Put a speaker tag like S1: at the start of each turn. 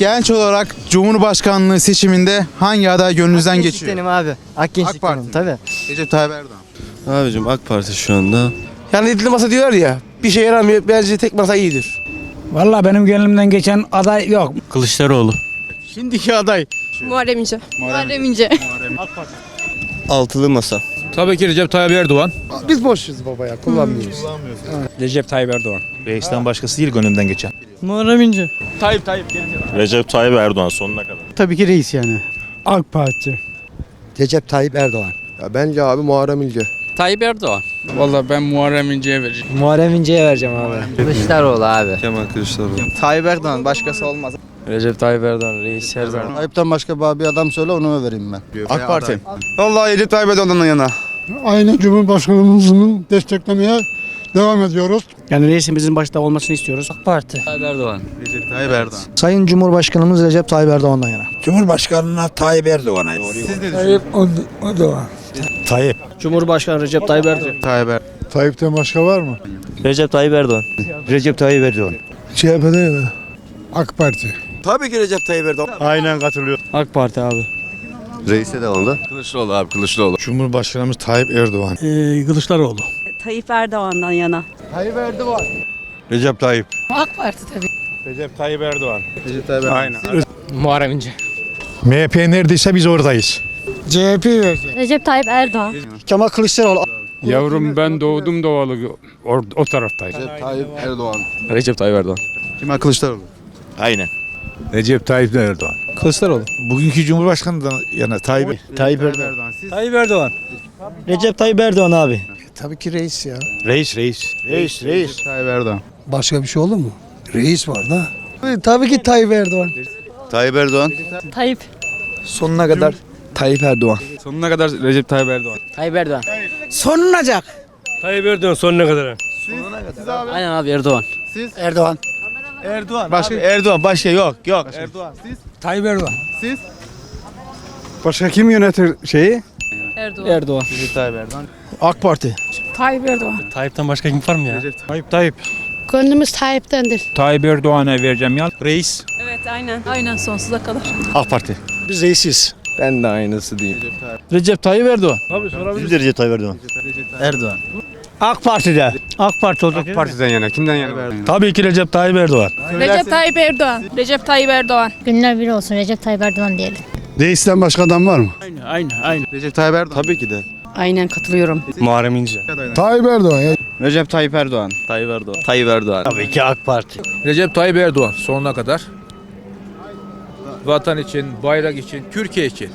S1: Genç olarak Cumhurbaşkanlığı seçiminde hangi aday gönlünüzden geçiyor?
S2: Gençliktenim abi. Akgençliktenim
S1: AK Parti.
S2: tabii.
S1: Recep Tayyip Erdoğan.
S3: Abicim AK Parti şu anda.
S4: Yani yedili masa diyorlar ya bir şey yaramıyor bence tek masa iyidir.
S5: Valla benim gönlümden geçen aday yok.
S3: Kılıçdaroğlu.
S4: Şimdiki aday.
S6: Muharrem İnce. Muharrem İnce.
S3: Altılı masa.
S7: Tabii ki Recep Tayyip Erdoğan.
S4: Biz boşuz baba ya kullanmıyoruz.
S7: Recep Tayyip Erdoğan.
S8: Reis'ten başkası değil gönlümden geçen.
S2: Muharrem İnce.
S4: Tayyip Tayyip.
S8: Recep Tayyip Erdoğan sonuna kadar.
S5: Tabii ki reis yani. AK Parti.
S2: Recep Tayyip Erdoğan.
S4: Ya bence abi Muharrem İnce.
S7: Tayyip Erdoğan.
S5: Valla ben Muharrem İnce'ye vereceğim.
S2: Muharrem İnce'ye vereceğim abi. Kılıçdaroğlu abi.
S3: Kemal Kılıçdaroğlu.
S4: Tayyip Erdoğan başkası olmaz.
S2: Recep Tayyip Erdoğan reis her zaman.
S9: Tayyip'ten başka bir adam söyle onu vereyim ben.
S1: AK Parti.
S4: Vallahi Recep Tayyip Erdoğan'dan yana.
S9: Aynı Cumhurbaşkanımızın desteklemeye devam ediyoruz.
S5: Yani reisimizin başta olmasını istiyoruz.
S2: AK Parti.
S7: Tayyip Erdoğan.
S1: Recep Tayyip Erdoğan.
S2: Sayın Cumhurbaşkanımız Recep Tayyip Erdoğan'dan yana.
S9: Cumhurbaşkanına Tayyip Erdoğan'a.
S5: Tayyip Erdoğan.
S9: Tayyip.
S2: Cumhurbaşkanı Recep Tayyip Erdoğan.
S1: Tayyip Erdoğan.
S9: Tayyip'ten başka var mı?
S2: Recep Tayyip Erdoğan. Recep Tayyip Erdoğan.
S9: CHP'de ya AK Parti.
S4: Tabii ki Recep Tayyip Erdoğan.
S9: Aynen katılıyor.
S2: AK Parti abi.
S3: Reis'e devamlı.
S7: Kılıçdaroğlu abi Kılıçdaroğlu.
S9: Cumhurbaşkanımız Tayyip Erdoğan.
S5: Ee, Kılıçdaroğlu.
S6: Tayyip Erdoğan'dan yana.
S9: Recep Tayyip.
S6: AK Parti tabii.
S9: Recep Tayyip Erdoğan.
S1: Recep Tayyip Erdoğan.
S9: Aynen.
S5: Muharrem İnce.
S9: MHP neredeyse biz oradayız.
S5: CHP vereceğim.
S6: Recep Tayyip Erdoğan.
S2: Kemal Kılıçdaroğlu.
S5: Yavrum ben doğdum doğalı o, o taraftayım.
S4: Recep Tayyip Erdoğan.
S7: Recep Tayyip Erdoğan.
S1: Kemal Kılıçdaroğlu.
S8: Aynen.
S9: Recep Tayyip Erdoğan.
S2: Kılıçdaroğlu.
S9: Bugünkü Cumhurbaşkanı'ndan yana Tayyip.
S2: Tayyip
S1: Erdoğan. Siz
S2: Tayyip Erdoğan. Recep Tayyip Erdoğan abi.
S9: Tabii ki reis ya.
S8: Reis reis.
S9: Reis,
S1: Recep Tayyip Erdoğan.
S9: Başka bir şey olur mu? Reis var da.
S2: Tabii ki Tayyip Erdoğan.
S3: Tayyip Erdoğan.
S6: Tayyip.
S4: Sonuna kadar Tayyip Erdoğan.
S7: Sonuna kadar Recep Tayyip Erdoğan.
S2: Tayyip Erdoğan.
S5: Sonunacak.
S7: Tayyip Erdoğan sonuna kadar.
S2: Aynen abi Erdoğan.
S5: Erdoğan.
S4: Erdoğan. Başka Erdoğan başka yok yok.
S1: Erdoğan. Siz?
S5: Tayyip Erdoğan.
S1: Siz?
S9: Başka kim yönetir şeyi?
S6: Erdoğan.
S2: Erdoğan.
S1: Recep Tayyip Erdoğan.
S4: AK Parti.
S6: Tayyip Erdoğan.
S7: Tayyip'ten başka kim var mı ya?
S1: Recep
S9: Tayyip Tayyip.
S6: Gönlümüz Tayyip'tendir.
S5: Tayyip Erdoğan'a vereceğim ya.
S8: Reis.
S6: Evet aynen. Aynen sonsuza kadar.
S8: AK Parti.
S9: Biz reisiz.
S4: Ben de aynısı diyeyim.
S1: Recep Tayyip.
S4: Recep Tayyip Erdoğan.
S3: Biz de Recep Tayyip Erdoğan.
S2: Erdoğan.
S5: AK Parti'de. AK Parti olacak. AK
S9: Partiden yana. Kimden
S1: Erdoğan.
S5: Tabii ki Recep Tayyip Erdoğan.
S6: Recep Tayyip Erdoğan. Recep Tayyip Erdoğan. Günler bir olsun. Recep Tayyip Erdoğan diyelim.
S9: Reisten başka adam var mı?
S5: Aynı aynı aynı.
S1: Recep Tayyip Erdoğan.
S3: Tabii ki de.
S6: Aynen katılıyorum.
S7: Muharrem İnce.
S9: Tayyip Erdoğan ya.
S4: Recep Tayyip Erdoğan.
S3: Tayyip Erdoğan. Tayyip Erdoğan.
S2: Tabii ki AK Parti.
S7: Recep Tayyip Erdoğan sonuna kadar. Vatan için, bayrak için, Türkiye için.